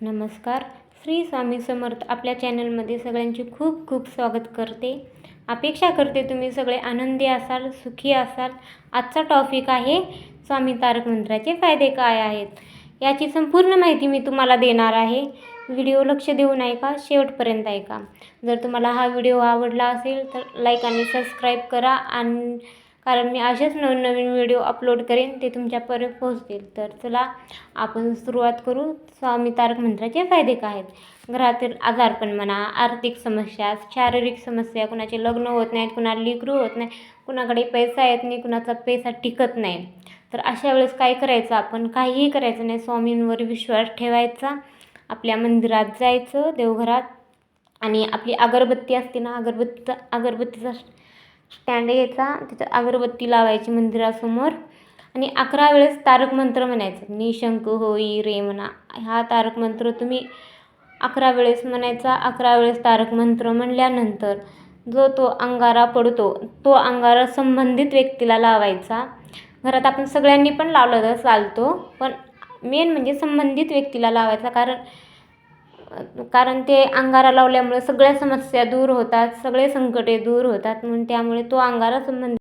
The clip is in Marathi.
नमस्कार. श्री स्वामी समर्थ आपल्या चॅनलमध्ये सगळ्यांचे खूप खूप स्वागत करते. अपेक्षा करते तुम्ही सगळे आनंदी असाल सुखी असाल. आजचा टॉपिक आहे स्वामी तारक मंत्राचे फायदे काय आहेत? याची संपूर्ण माहिती मी तुम्हाला देणार आहे. व्हिडिओ लक्ष देऊन ऐका शेवटपर्यंत ऐका. जर तुम्हाला हा व्हिडिओ आवडला असेल तर लाईक आणि सबस्क्राईब करा आणि कारण मी असेच नवनवीन व्हिडिओ अपलोड करेन ते तुमच्यापर्यंत पोहोचतील. तर चला आपण सुरुवात करू. स्वामी तारक मंत्राचे फायदे काय आहेत? घरातील आजारपण म्हणा आर्थिक समस्या शारीरिक समस्या कुणाचे लग्न होत नाहीत कुणाला लेकरू होत नाही कुणाकडे पैसा येत नाही कुणाचा पैसा टिकत नाही. तर अशा वेळेस काय करायचं आपण? काहीही करायचं नाही. स्वामींवर विश्वास ठेवायचा. आपल्या मंदिरात जायचं देवघरात. आणि आपली अगरबत्ती असते ना अगरबत्तीचा अगरबत्तीचा स्टँड घ्यायचा तिथं अगरबत्ती लावायची मंदिरासमोर. आणि अकरा वेळेस तारक मंत्र म्हणायचं. निशंक होई रे म्हणा हा तारक मंत्र तुम्ही अकरा वेळेस म्हणायचा अकरा वेळेस तारक मंत्र म्हणल्यानंतर जो तो अंगारा पडतो तो अंगारा संबंधित व्यक्तीला लावायचा. घरात आपण सगळ्यांनी पण लावलं तर चालतो पण मेन म्हणजे संबंधित व्यक्तीला लावायचा कारण कारण ते अंगारा लावल्यामुळे सगळ्या समस्या दूर होतात सगळे संकटे दूर होतात म्हणून त्यामुळे तो अंगारा संबंधित